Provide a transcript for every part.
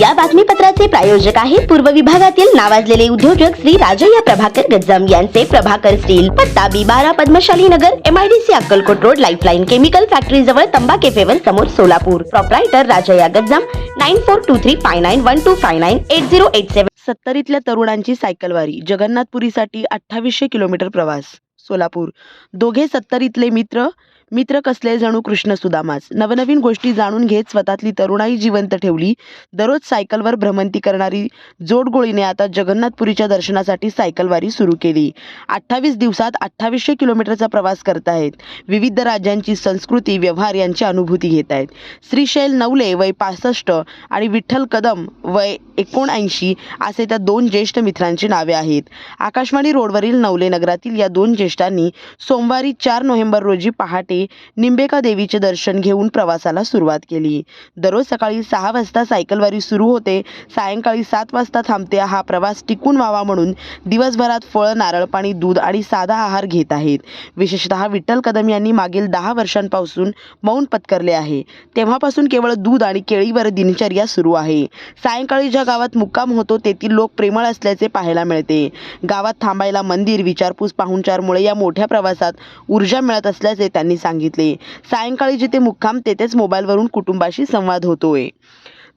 या बातमीपत्राचे प्रायोजक आहेत पूर्व विभागातील नावाजलेले उद्योजक श्री राजय्या प्रभाकर गज्जम यांचे प्रभाकर स्टील पत्ता बी बारा Padmashali Nagar MIDC Akkalkot road lifeline chemical factory जवळ तंबा केफेवर समोर Solapur. Proprietor Rajayya Gajjam nine four two three five nine one two five nine eight zero eight seven सत्तरीतल्या तरुणांची सायकलवारी जगन्नाथपुरीसाठी अठ्ठावीसशे किलोमीटर प्रवास सोलापूर. दोघे सत्तरीतले मित्र मित्र कसले जणू कृष्ण सुदामाच नवनवीन गोष्टी जाणून घेत स्वतःतली तरुणाई जिवंत ठेवली. दररोज सायकलवर भ्रमंती करणारी जोडगोळीने आता जगन्नाथपुरीच्या दर्शनासाठी सायकलवारी सुरू केली. अठ्ठावीस दिवसात अठ्ठावीसशे किलोमीटरचा प्रवास करत आहेत विविध राज्यांची संस्कृती व्यवहार यांची अनुभूती घेत आहेत श्रीशैल नवले वय पासष्ट आणि विठ्ठल कदम वय एकोणऐंशी असे त्या दोन ज्येष्ठ मित्रांची नावे आहेत. आकाशवाणी रोडवरील नवले नगरातील या दोन ज्येष्ठांनी सोमवारी चार नोव्हेंबर रोजी पहाटे निंबेका देवीचे दर्शन घेऊन प्रवासाला सुरुवात केली. दररोज सकाळी सहा वाजता सायकलवारी सुरू होते. सायंकाळी सात वाजता थांबते हा प्रवास टिकून व्हावा म्हणून दिवसभरात फळं नारळ पाणी दूध आणि साधा आहार घेत आहेत. विशेषतः विठ्ठल कदम यांनी मागील दहा वर्षांपासून मौन पत्करले आहे. तेव्हापासून केवळ दूध आणि केळीवर दिनचर्या सुरू आहे. सायंकाळी ज्या गावात मुक्काम होतो तेथील लोक प्रेमळ असल्याचे पाहायला मिळते. गावात थांबायला मंदिर विचारपूस पाहुणचारमुळे या मोठ्या प्रवासात ऊर्जा मिळत असल्याचे त्यांनी सांगितले. सांगितले. सायंकाळी जिथे मुक्काम तेथेच मोबाईलवरून कुटुंबाशी संवाद होतोय.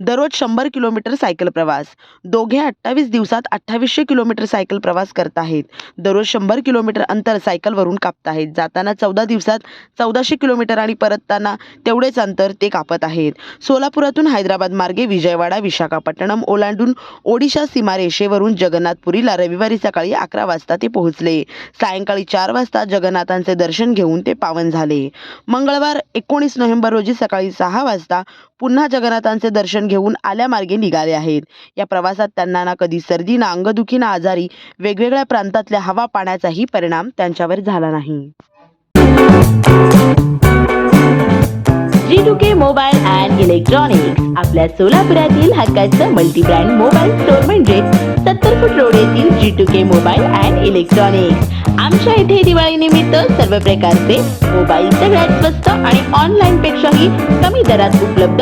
दररोज शंभर किलोमीटर सायकल प्रवास. दोघे अठ्ठावीस दिवसात अठ्ठावीसशे किलोमीटर सायकल प्रवास करत आहेत. दररोज शंभर किलोमीटर अंतर सायकलवरून कापत आहेत. जाताना चौदा दिवसात चौदाशे किलोमीटर आणि परतताना तेवढेच अंतर ते कापत आहेत. सोलापुरातून हैदराबाद मार्गे विजयवाडा विशाखापट्टणम ओलांडून ओडिशा सीमारेषेवरून जगन्नाथपुरीला रविवारी सकाळी अकरा वाजता ते पोहोचले. सायंकाळी चार वाजता जगन्नाथांचे दर्शन घेऊन ते पावन झाले. मंगळवार एकोणीस नोव्हेंबर रोजी सकाळी सहा वाजता पुन्हा जगन्नाथांचे दर्शन घेऊन आल्यामार्गे निघाले आहेत. या प्रवासात त्यांना ना कधी सर्दी ना अंगदुखी ना आजारी वेगवेगळ्या प्रांतातल्या हवा पाण्याचाही परिणाम त्यांच्यावर झाला नाही. G K mobile and electronics आपल्या सोलापुरातील हक्काचं मल्टी ब्रँड मोबाईल स्टोअर म्हणजे सत्तर फूट रोड येथील G two K mobile and electronics. आमच्या इथे दिवाळी निमित्त सर्व प्रकारचे मोबाईल सगळ्यात स्वस्त आणि ऑनलाईन पेक्षाही कमी दरात उपलब्ध